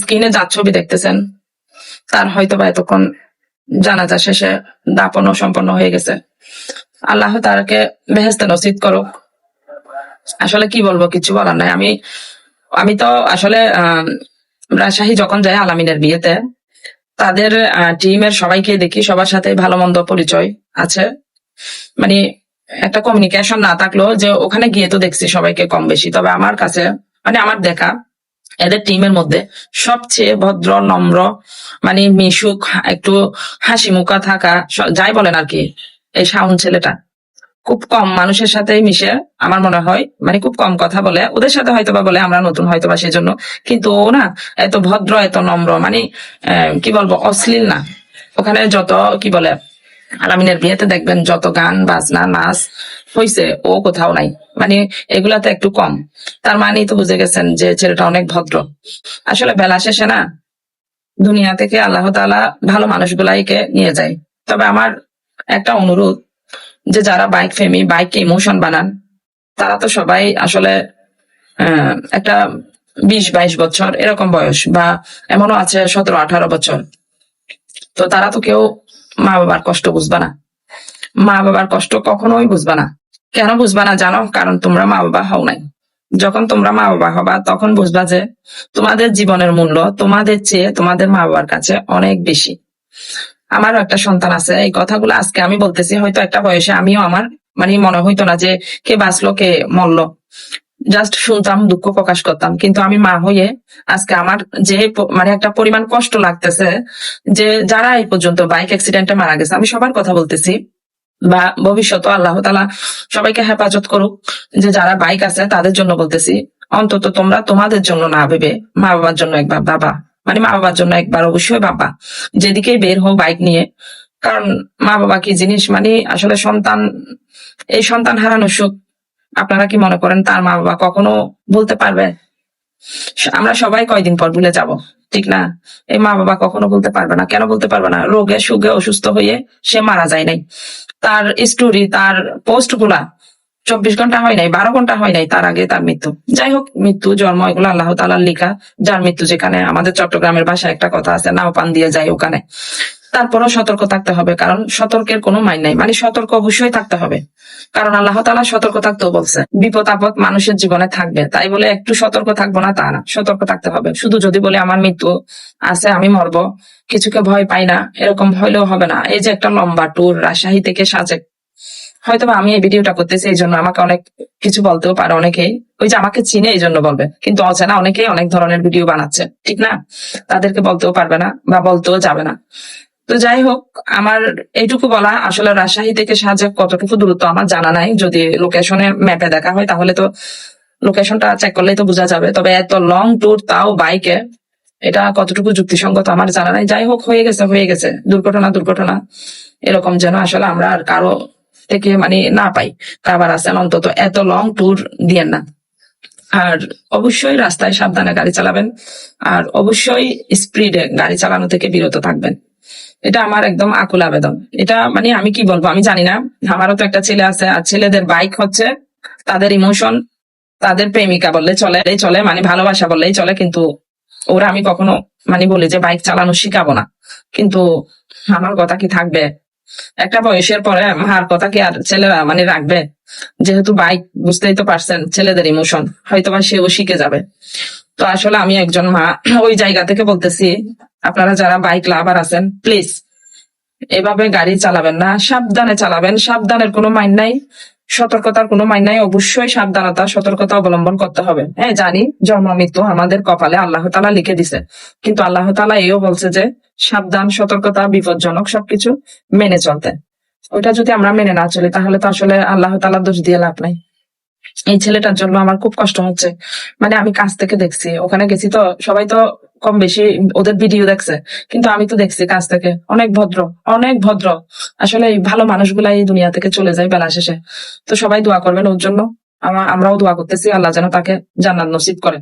স্ক্রিনে যার ছবি দেখতেছেন, তার হয়তো বা এতক্ষণ জানাজা শেষে দাপনও সম্পন্ন হয়ে গেছে। আল্লাহ তারকে বেহেস্তে করুক। আসলে কি বলব, কিছু বলার নাই। আমি আমি তো আসলে রাজশাহী যখন যাই আলামিনের বিয়েতে, তাদের টিমের সবাইকে দেখি, সবার সাথে ভালো মন্দ পরিচয় আছে। মানে একটা কমিউনিকেশন না থাকলেও যে ওখানে গিয়ে তো দেখছি সবাইকে কম বেশি। তবে আমার কাছে মানে আমার দেখা এদের টিমের মধ্যে সবচেয়ে ভদ্র, নম্র মানে মিশুক, একটু হাসি মুখা থাকা যাই বলেন আর কি, এই শাউন ছেলেটা। খুব কম মানুষের সাথে মিশে, আমার মনে হয় মানে খুব কম কথা বলে, ওদের সাথে হয়তো বা বলে, আমরা নতুন হয়তো বা সেজন্য, কিন্তু ও না, এত ভদ্র, এত নম্র মানে কি বলব, অশ্লীল না। ওখানে যত, কি বলে আলামিনের বিয়েতে দেখবেন যত গান, বাজনা, নাচ হইছে, ও কোথাও নাই। মানে এগুলাতে একটু কম। তার মানেই তো বুঝে গেছেন যে ছেলেটা অনেক ভদ্র। আসলে বেলা শেষে না, দুনিয়া থেকে আল্লাহ তাআলা ভালো মানুষগুলাইকে নিয়ে যায়। তবে আমার একটা অনুরোধ যে যারা বাইক ফেমি বাইককে ইমোশন বানান, তারা তো সবাই আসলে একটা বিশ, বাইশ বছর এরকম বয়স বা এমনও আছে সতেরো, আঠারো বছর। তো তারা তো কেউ মা বাবার কষ্ট বুঝবা না। মা বাবার কষ্ট কখনোই বুঝবা না। কেন বুঝবা না জানো? কারণ তোমরা মা বাবা হও নাই। যখন তোমরা মা বাবা হবা, তখন বুঝবা যে তোমাদের জীবনের মূল্য তোমাদের চেয়ে তোমাদের মা বাবার কাছে অনেক বেশি। আমারও একটা সন্তান আছে, এই কথাগুলো আজকে আমি বলতেছি, হয়তো একটা বয়সে আমিও আমার মানে মনে হইতো না যে কে বাঁচলো, কে মরলো। জাস্ট শুনতাম, দুঃখ প্রকাশ করতাম। কিন্তু আমি মা হয়ে আজকে আমার যে মানে একটা পরিমাণ কষ্ট লাগতেছে যে যারা এই পর্যন্ত বাইক অ্যাক্সিডেন্টে মারা গেছে, আমি সবার কথা বলতেছি। বা ভবিষ্যৎ আল্লাহ তালা সবাইকে হেফাজত করুক যে যারা বাইক আছে তাদের জন্য বলতেছি, অন্তত তোমরা তোমাদের জন্য না ভেবে মা বাবার জন্য একবার বাবা মানে মা বাবার জন্য একবার অবশ্যই বাবা যেদিকেই বের হোক বাইক নিয়ে। কারণ মা বাবা কি জিনিস? মানে আসলে সন্তান, এই সন্তান হারানো সুখ আপনারা কি মনে করেন তার মা বাবা কখনো বলতে পারবে? আমরা সবাই কয়দিন পর ভুলে যাব, ঠিক না? এই মা বাবা কখনো বলতে পারবে না। কেন বলতে পারবে না? রোগে সুগে অসুস্থ হয়ে সে মারা যায় নাই। তার স্টোরি তার পোস্টগুলা চব্বিশ ঘণ্টা হয় নাই, বারো ঘণ্টা হয় নাই, তার আগে তার মৃত্যু। যাই হোক, মৃত্যু, জন্ম, এগুলো আল্লাহ তালার লেখা। যার মৃত্যু যেখানে আমাদের চট্টগ্রামের ভাষায় একটা কথা আছে, নাও পান দিয়ে যায় ওখানে। তারপরও সতর্ক থাকতে হবে, কারণ সতর্কের কোনো মাইন নাই। মানে সতর্ক অবশ্যই থাকতে হবে, কারণ আল্লাহ তালা সতর্ক থাকতেও বলছে, বিপদ আপদ মানুষের জীবনে থাকবে। তাই বলে একটু সতর্ক থাকব না তা না, সতর্ক থাকতে হবে। শুধু যদি বলে আমার মৃত্যু আছে, আমি মরবো, কিছুকে ভয় পাই না, এরকম হইলেও হবে না। এই যে একটা লম্বা ট্যুর রাজশাহী থেকে সাজেক হয়তো আমি এই ভিডিওটা করতেছি, এই জন্য আমাকে অনেক কিছু বলতেও পারে অনেকেই। ওই যে আমাকে চিনে এই জন্য বলবে, কিন্তু অচেনা অনেকেই অনেক ধরনের ভিডিও বানাচ্ছে, ঠিক না? তাদেরকে বলতেও পারবে না বা বলতেও যাবে না। তো যাই হোক, আমার এইটুকু বলা, আসলে রাজশাহী থেকে সাজেক কতটুকু দূরত্ব আমার জানা নাই। যদি লোকেশনে ম্যাপে দেখা হয়, তাহলে তো লোকেশনটা চেক করলেই তো বোঝা যাবে। তবে এত লং ট্যুর তাও বাইকে এটা কতটুকু যুক্তিসঙ্গত আমার জানা নাই। যাই হোক, হয়ে গেছে হয়ে গেছে। দুর্ঘটনা দুর্ঘটনা। এরকম যেন আসলে আমরা আর কারও থেকে মানে না পাই। কাবার আছেন অন্তত এত লং ট্যুর দিয়েন না। আর অবশ্যই রাস্তায় সাবধানে গাড়ি চালাবেন। আর অবশ্যই স্পিডে গাড়ি চালানো থেকে বিরত থাকবেন। এটা আমার একদম আকুল আবেদন। এটা মানে আমি কি বলব, আমি জানি না। আমারও তো একটা ছেলে আছে, আর ছেলেদের বাইক হচ্ছে তাদের ইমোশন তাদের প্রেমিকা বললে চলে চলে মানে ভালোবাসা বললেই চলে, কিন্তু ওরা আমি কখনো মানে বলি যে বাইক চালানো শিখাবো না। কিন্তু আমার কথা কি থাকবে? একটা বয়সের পরে মার কথা কি আর ছেলেরা মানে রাখবে? যেহেতু বাইক বুঝতেই তো পারছেন, ছেলেদের ইমোশন হয়তো বা সেও শিখে যাবে। তো আসলে আমি একজন মা, ওই জায়গা থেকে বলতেছি আপনারা যারা বাইক লাভার আছেন প্লিজ এভাবে গাড়ি চালাবেন না। সাবধানে চালাবেন। সাবধানের কোনো মাইন নাই। সতর্কতার কোনো মাইন নাই। অবশ্যই সাবধানতা, সতর্কতা অবলম্বন করতে হবে। হ্যাঁ জানি জন্ম, মৃত্যু আমাদের কপালে আল্লাহ তালা লিখে দিছে। কিন্তু আল্লাহ তালা এও বলছে যে, সাবধান, সতর্কতা, বিপজ্জনক সবকিছু মেনে চলতে। ওইটা যদি আমরা মেনে না চলি, তাহলে তো আসলে আল্লাহ তালা দোষ দিয়ে লাভ নাই। এই ছেলেটার জন্য আমার খুব কষ্ট হচ্ছে। মানে আমি কাছ থেকে দেখছি। ওখানে গেছি তো, সবাই তো কম বেশি ওদের ভিডিও দেখছে। কিন্তু আমি তো দেখছি কাছ থেকে। অনেক ভদ্র অনেক ভদ্র। আসলে এই ভালো মানুষগুলাই এই দুনিয়া থেকে চলে যায় বেলা শেষে। তো সবাই দোয়া করবেন ওর জন্য। আমরাও দোয়া করতেছি, আল্লাহ যেন তাকে জান্নাত নসিব করে।